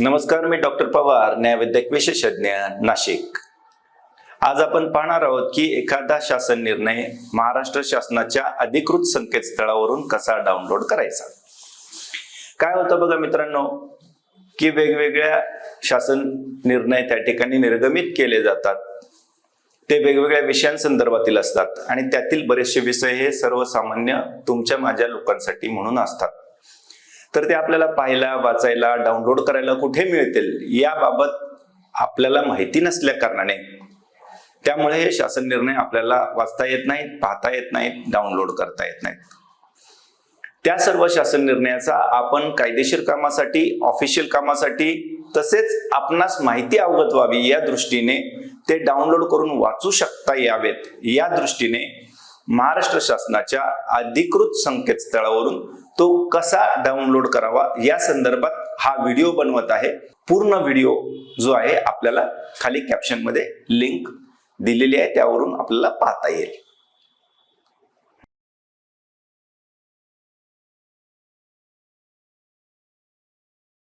नमस्कार मी डॉक्टर पवार न्यायवैद्यक विशेषज्ञ नाशिक. आज आपण पाहणार आहोत की एखादा शासन निर्णय महाराष्ट्र शासनाच्या अधिकृत संकेतस्थळावरून कसा डाउनलोड करायचा? काय होतं बघा मित्रांनो की वेगवेगळ्या शासन निर्णय त्या ठिकाणी निर्गमित केले जातात. ते वेगवेगळ्या विषयांसंदर्भातील असतात आणि त्यातील बरेचसे विषय हे सर्वसामान्य तुमच्या माझ्या लोकांसाठी म्हणून असतात. तर ते आपल्याला पाहायला वाचायला डाउनलोड करायला कुठे मिळतील याबाबत आपल्याला माहिती नसल्या कारणाने. त्यामुळे हे शासन निर्णय आपल्याला वाचता येत नाहीत पाहता येत नाहीत डाउनलोड करता येत नाहीत. त्या सर्व शासन निर्णयाचा आपण कायदेशीर कामासाठी ऑफिशियल कामासाठी तसेच आपणास माहिती अवगत व्हावी या दृष्टीने ते डाउनलोड करून वाचू शकता यावेत. या दृष्टीने महाराष्ट्र शासनाच्या अधिकृत संकेतस्थळावरून तो कसा डाउनलोड करावा या संदर्भात हा व्हिडिओ बनवत आहे. पूर्ण व्हिडिओ जो आहे आपल्याला खाली कॅप्शनमध्ये लिंक दिलेली आहे त्यावरून आपल्याला पाहता येईल.